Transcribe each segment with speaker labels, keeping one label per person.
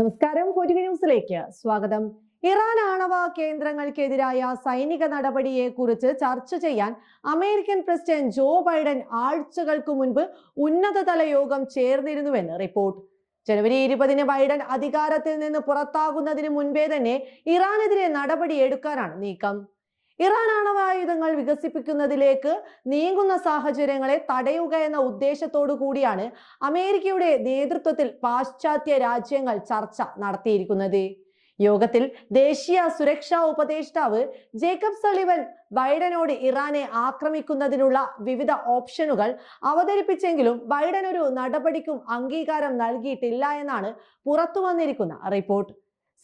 Speaker 1: നമസ്കാരം. കോറ്റിക ന്യൂസിലേക്ക് സ്വാഗതം. ഇറാൻ ആണവ കേന്ദ്രങ്ങൾക്കെതിരായ സൈനിക നടപടിയെ കുറിച്ച് ചർച്ച ചെയ്യാൻ അമേരിക്കൻ പ്രസിഡന്റ് ജോ ബൈഡൻ ആഴ്ചകൾക്ക് മുൻപ് ഉന്നതതല യോഗം ചേർന്നിരുന്നുവെന്ന് റിപ്പോർട്ട്. ജനുവരി ഇരുപതിന് ബൈഡൻ അധികാരത്തിൽ നിന്ന് പുറത്താകുന്നതിന് മുൻപേ തന്നെ ഇറാനെതിരെ നടപടി എടുക്കാനാണ് നീക്കം. ഇറാൻ ആണവായുധങ്ങൾ വികസിപ്പിക്കുന്നതിലേക്ക് നീങ്ങുന്ന സാഹചര്യങ്ങളെ തടയുക എന്ന ഉദ്ദേശത്തോടു കൂടിയാണ് അമേരിക്കയുടെ നേതൃത്വത്തിൽ പാശ്ചാത്യ രാജ്യങ്ങൾ ചർച്ച നടത്തിയിരിക്കുന്നത്. യോഗത്തിൽ ദേശീയ സുരക്ഷാ ഉപദേഷ്ടാവ് ജേക്കബ് സളിവൻ ബൈഡനോട് ഇറാനെ ആക്രമിക്കുന്നതിനുള്ള വിവിധ ഓപ്ഷനുകൾ അവതരിപ്പിച്ചെങ്കിലും ബൈഡൻ ഒരു നടപടിക്കും അംഗീകാരം നൽകിയിട്ടില്ല എന്നാണ് പുറത്തു വന്നിരിക്കുന്ന റിപ്പോർട്ട്.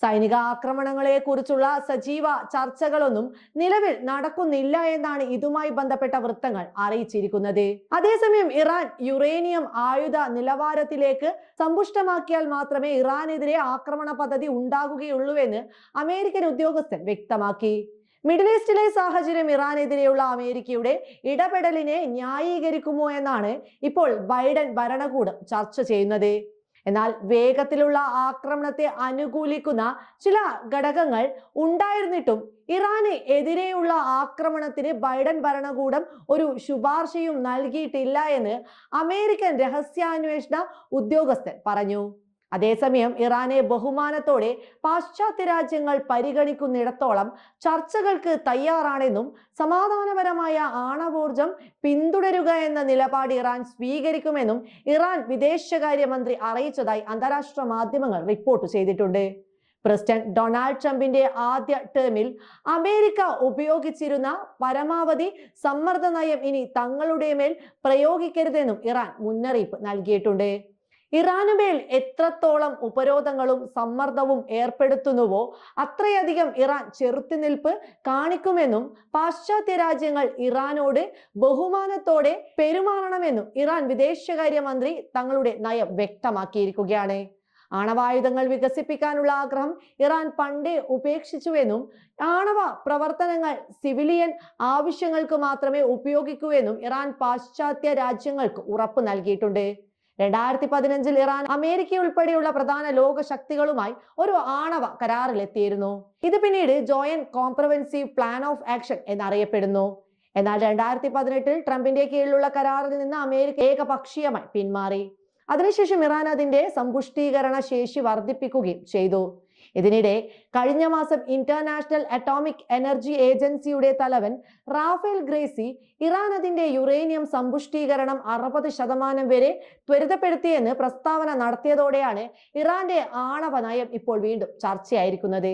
Speaker 1: സൈനിക ആക്രമണങ്ങളെ കുറിച്ചുള്ള സജീവ ചർച്ചകളൊന്നും നിലവിൽ നടക്കുന്നില്ല എന്നാണ് ഇതുമായി ബന്ധപ്പെട്ട വൃത്തങ്ങൾ അറിയിച്ചിരിക്കുന്നത്. അതേസമയം ഇറാൻ യുറേനിയം ആയുധ നിലവാരത്തിലേക്ക് സമ്പുഷ്ടമാക്കിയാൽ മാത്രമേ ഇറാനെതിരെ ആക്രമണ പദ്ധതി ഉണ്ടാകുകയുള്ളൂവെന്ന് അമേരിക്കൻ ഉദ്യോഗസ്ഥൻ വ്യക്തമാക്കി. മിഡിൽ ഈസ്റ്റിലെ സാഹചര്യം ഇറാനെതിരെയുള്ള അമേരിക്കയുടെ ഇടപെടലിനെ ന്യായീകരിക്കുമോ എന്നാണ് ഇപ്പോൾ ബൈഡൻ ഭരണകൂടം ചർച്ച ചെയ്യുന്നത്. എന്നാൽ വേഗത്തിലുള്ള ആക്രമണത്തെ അനുകൂലിക്കുന്ന ചില ഘടകങ്ങൾ ഉണ്ടായിരുന്നിട്ടും ഇറാന് എതിരെയുള്ള ആക്രമണത്തിന് ബൈഡൻ ഭരണകൂടം ഒരു ശുപാർശയും നൽകിയിട്ടില്ല എന്ന് അമേരിക്കൻ രഹസ്യാന്വേഷണ ഉദ്യോഗസ്ഥൻ പറഞ്ഞു. അതേസമയം ഇറാനെ ബഹുമാനത്തോടെ പാശ്ചാത്യ രാജ്യങ്ങൾ പരിഗണിക്കുന്നിടത്തോളം ചർച്ചകൾക്ക് തയ്യാറാണെന്നും സമാധാനപരമായ ആണവോർജം പിന്തുടരുക എന്ന നിലപാട് ഇറാൻ സ്വീകരിക്കുമെന്നും ഇറാൻ വിദേശകാര്യമന്ത്രി അറിയിച്ചതായി അന്താരാഷ്ട്ര മാധ്യമങ്ങൾ റിപ്പോർട്ട് ചെയ്തിട്ടുണ്ട്. പ്രസിഡന്റ് ഡൊണാൾഡ് ട്രംപിന്റെ ആദ്യ ടേമിൽ അമേരിക്ക ഉപയോഗിച്ചിരുന്ന പരമാവധി സമ്മർദ്ദ നയം ഇനി തങ്ങളുടെ മേൽ പ്രയോഗിക്കരുതെന്നും ഇറാൻ മുന്നറിയിപ്പ് നൽകിയിട്ടുണ്ട്. ഇറാനുമേൽ എത്രത്തോളം ഉപരോധങ്ങളും സമ്മർദ്ദവും ഏർപ്പെടുത്തുന്നുവോ അത്രയധികം ഇറാൻ ചെറുത്തുനിൽപ്പ് കാണിക്കുമെന്നും പാശ്ചാത്യ രാജ്യങ്ങൾ ഇറാനോട് ബഹുമാനത്തോടെ പെരുമാറണമെന്നും ഇറാൻ വിദേശകാര്യമന്ത്രി തങ്ങളുടെ നയം വ്യക്തമാക്കിയിരിക്കുകയാണ്. ആണവായുധങ്ങൾ വികസിപ്പിക്കാനുള്ള ആഗ്രഹം ഇറാൻ പണ്ടേ ഉപേക്ഷിച്ചുവെന്നും ആണവ പ്രവർത്തനങ്ങൾ സിവിലിയൻ ആവശ്യങ്ങൾക്ക് മാത്രമേ ഉപയോഗിക്കൂ എന്നും ഇറാൻ പാശ്ചാത്യ രാജ്യങ്ങൾക്ക് ഉറപ്പ് നൽകിയിട്ടുണ്ട്. രണ്ടായിരത്തി പതിനഞ്ചിൽ ഇറാൻ അമേരിക്ക ഉൾപ്പെടെയുള്ള പ്രധാന ലോക ശക്തികളുമായി ഒരു ആണവ കരാറിലെത്തിയിരുന്നു ഇത് പിന്നീട് joint comprehensive plan of action എന്നറിയപ്പെടുന്നു. എന്നാൽ രണ്ടായിരത്തി പതിനെട്ടിൽ ട്രംപിന്റെ കീഴിലുള്ള കരാറിൽ നിന്ന് അമേരിക്ക ഏകപക്ഷീയമായി പിന്മാറി. അതിനുശേഷം ഇറാൻ അതിന്റെ സമ്പുഷ്ടീകരണ ശേഷി വർദ്ധിപ്പിക്കുകയും ചെയ്തു. ഇതിനിടെ കഴിഞ്ഞ മാസം ഇന്റർനാഷണൽ അറ്റോമിക് എനർജി ഏജൻസിയുടെ തലവൻ റാഫേൽ ഗ്രേസി ഇറാൻ അതിന്റെ യുറേനിയം സമ്പുഷ്ടീകരണം അറുപത് ശതമാനം വരെ ത്വരിതപ്പെടുത്തിയെന്ന് പ്രസ്താവന നടത്തിയതോടെയാണ് ഇറാന്റെ ആണവ നയം ഇപ്പോൾ വീണ്ടും ചർച്ചയായിരിക്കുന്നത്.